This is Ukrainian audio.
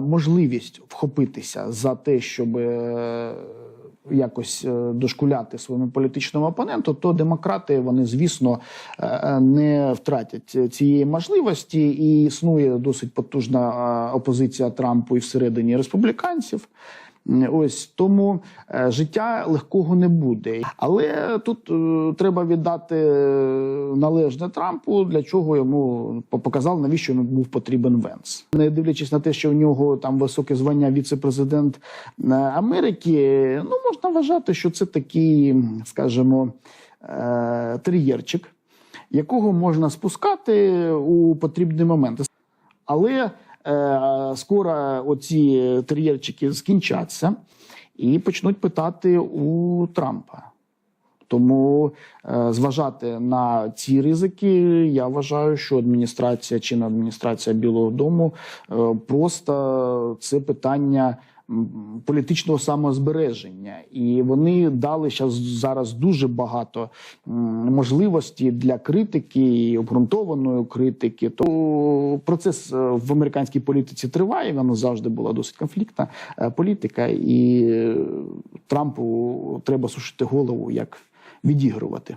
можливість вхопитися за те, щоб е, якось е, дошкуляти своєму політичному опоненту, то демократи вони, звісно, е, не втратять цієї можливості, і існує досить потужна опозиція Трампу і всередині республіканців. Ось тому е, життя легкого не буде. Але тут е, треба віддати е, належне Трампу, для чого йому по- показав, навіщо йому був потрібен Венс. Не дивлячись на те, що у нього там високе звання віце-президент Америки, ну можна вважати, що це такий, скажімо, тер'єрчик, якого можна спускати у потрібний момент. Але скоро оці тер'єрчики скінчаться і почнуть питати у Трампа. Тому е, зважати на ці ризики, я вважаю, що адміністрація чинна адміністрація Білого Дому е, просто це питання політичного самозбереження, і вони дали зараз дуже багато можливості для критики і обґрунтованої критики. То процес е, в американській політиці триває. Вона завжди була досить конфліктна е, політика, і е, Трампу треба сушити голову, як відігрувати.